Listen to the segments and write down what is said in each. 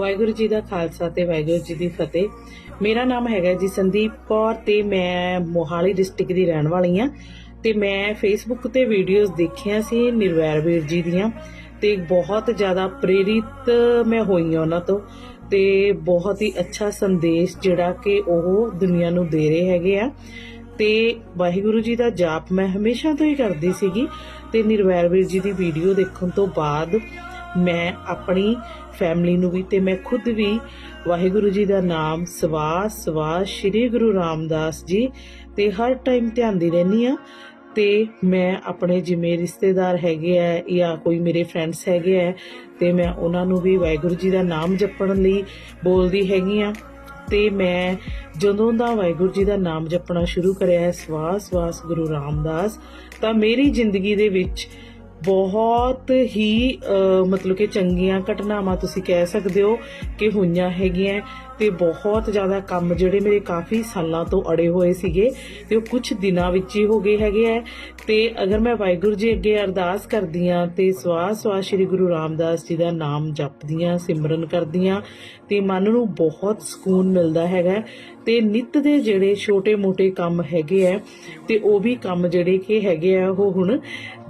ਵਾਹਿਗੁਰੂ ਜੀ ਦਾ ਖਾਲਸਾ ਤੇ ਵਾਹਿਗੁਰੂ ਜੀ ਦੀ ਫਤਿਹ। ਮੇਰਾ ਨਾਮ ਹੈਗਾ ਜੀ ਸੰਦੀਪ ਕੌਰ ਤੇ ਮੈਂ ਮੋਹਾਲੀ ਡਿਸਟ੍ਰਿਕਟ ਦੀ ਰਹਿਣ ਵਾਲੀ ਆ ਤੇ ਮੈਂ ਫੇਸਬੁੱਕ ਤੇ ਵੀਡੀਓਜ਼ ਦੇਖੀਆਂ ਸੀ ਨਿਰਵੈਰ ਵੀਰ ਜੀ ਦੀਆਂ। ਤੇ ਬਹੁਤ ਜ਼ਿਆਦਾ ਪ੍ਰੇਰਿਤ ਮੈਂ ਹੋਈ ਹਾਂ ਉਹਨਾਂ ਤੋਂ। ਤੇ ਬਹੁਤ ਹੀ ਅੱਛਾ ਸੰਦੇਸ਼ ਜਿਹੜਾ ਕਿ ਉਹ ਦੁਨੀਆ ਨੂੰ ਦੇ ਰਹੇ ਹੈਗੇ ਆ। ਤੇ ਵਾਹਿਗੁਰੂ ਜੀ ਦਾ ਜਾਪ ਮੈਂ ਹਮੇਸ਼ਾ ਤੋਂ ਹੀ ਕਰਦੀ ਸੀਗੀ। ਤੇ ਨਿਰਵੈਰ ਵੀਰ ਜੀ ਦੀ ਵੀਡੀਓ ਦੇਖਣ ਤੋਂ ਬਾਅਦ ਮੈਂ ਆਪਣੀ ਫੈਮਿਲੀ ਨੂੰ ਵੀ ਤੇ ਮੈਂ ਖੁਦ ਵੀ ਵਾਹਿਗੁਰੂ ਜੀ ਦਾ ਨਾਮ ਸਵਾਸ ਸਵਾਸ ਸ੍ਰੀ ਗੁਰੂ ਰਾਮਦਾਸ ਜੀ ਤੇ ਹਰ ਟਾਈਮ ਧਿਆਨਦੀ ਰਹਿੰਦੀ ਆ ਤੇ ਮੈਂ ਆਪਣੇ ਜਿਵੇਂ ਰਿਸ਼ਤੇਦਾਰ ਹੈਗੇ ਆ ਜਾਂ ਕੋਈ ਮੇਰੇ ਫਰੈਂਡਸ ਹੈਗੇ ਆ ਤੇ ਮੈਂ ਉਹਨਾਂ ਨੂੰ ਵੀ ਵਾਹਿਗੁਰੂ ਜੀ ਦਾ ਨਾਮ ਜਪਣ ਲਈ ਬੋਲਦੀ ਹੈਗੀ ਆ ਤੇ ਮੈਂ ਜਦੋਂ ਦਾ ਵਾਹਿਗੁਰੂ ਜੀ ਦਾ ਨਾਮ ਜਪਣਾ ਸ਼ੁਰੂ ਕਰਿਆ ਹੈ ਸਵਾਸ ਸਵਾਸ ਗੁਰੂ ਰਾਮਦਾਸ, ਤਾਂ ਮੇਰੀ ਜ਼ਿੰਦਗੀ ਦੇ ਵਿੱਚ ਬਹੁਤ ਹੀ ਮਤਲਬ ਕਿ ਚੰਗੀਆਂ ਘਟਨਾਵਾਂ ਤੁਸੀਂ ਕਹਿ ਸਕਦੇ ਹੋ ਕਿ ਹੋਈਆਂ ਹੈਗੀਆਂ ਤੇ ਬਹੁਤ ਜ਼ਿਆਦਾ ਕੰਮ ਜਿਹੜੇ ਮੇਰੇ ਕਾਫੀ ਸਾਲਾਂ ਤੋਂ ਅੜੇ ਹੋਏ ਸੀਗੇ ਤੇ ਉਹ ਕੁਝ ਦਿਨਾਂ ਵਿੱਚ ਹੀ ਹੋ ਗਏ ਹੈਗੇ ਆ ਤੇ ਅਗਰ ਮੈਂ ਵਾਹਿਗੁਰੂ ਜੀ ਅੱਗੇ ਅਰਦਾਸ ਕਰਦੀ ਆ ਤੇ ਸਵਾਸ ਸਵਾਸ ਸ੍ਰੀ ਗੁਰੂ ਰਾਮਦਾਸ ਜੀ ਦਾ ਨਾਮ ਜਪਦੀ ਜਪਦੀਆਂ ਸਿਮਰਨ ਕਰਦੀ ਕਰਦੀਆਂ ਤੇ ਮਨ ਨੂੰ ਬਹੁਤ ਸਕੂਨ ਮਿਲਦਾ ਹੈਗਾ ਤੇ ਨਿਤ ਦੇ ਜਿਹੜੇ ਛੋਟੇ-ਮੋਟੇ ਕੰਮ ਹੈਗੇ ਆ ਤੇ ਉਹ ਵੀ ਕੰਮ ਜਿਹੜੇ ਕਿ ਹੈਗੇ ਆ ਉਹ ਹੁਣ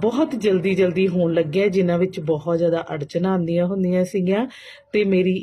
ਬਹੁਤ ਜਲਦੀ ਜਲਦੀ ਹੋਣ ਲੱਗਿਆ ਜਿਨ੍ਹਾਂ ਵਿੱਚ ਬਹੁਤ ਜ਼ਿਆਦਾ ਅੜਚਨਾਂ ਆਉਂਦੀਆਂ ਹੁੰਦੀਆਂ ਸੀਗੀਆਂ ਤੇ ਮੇਰੀ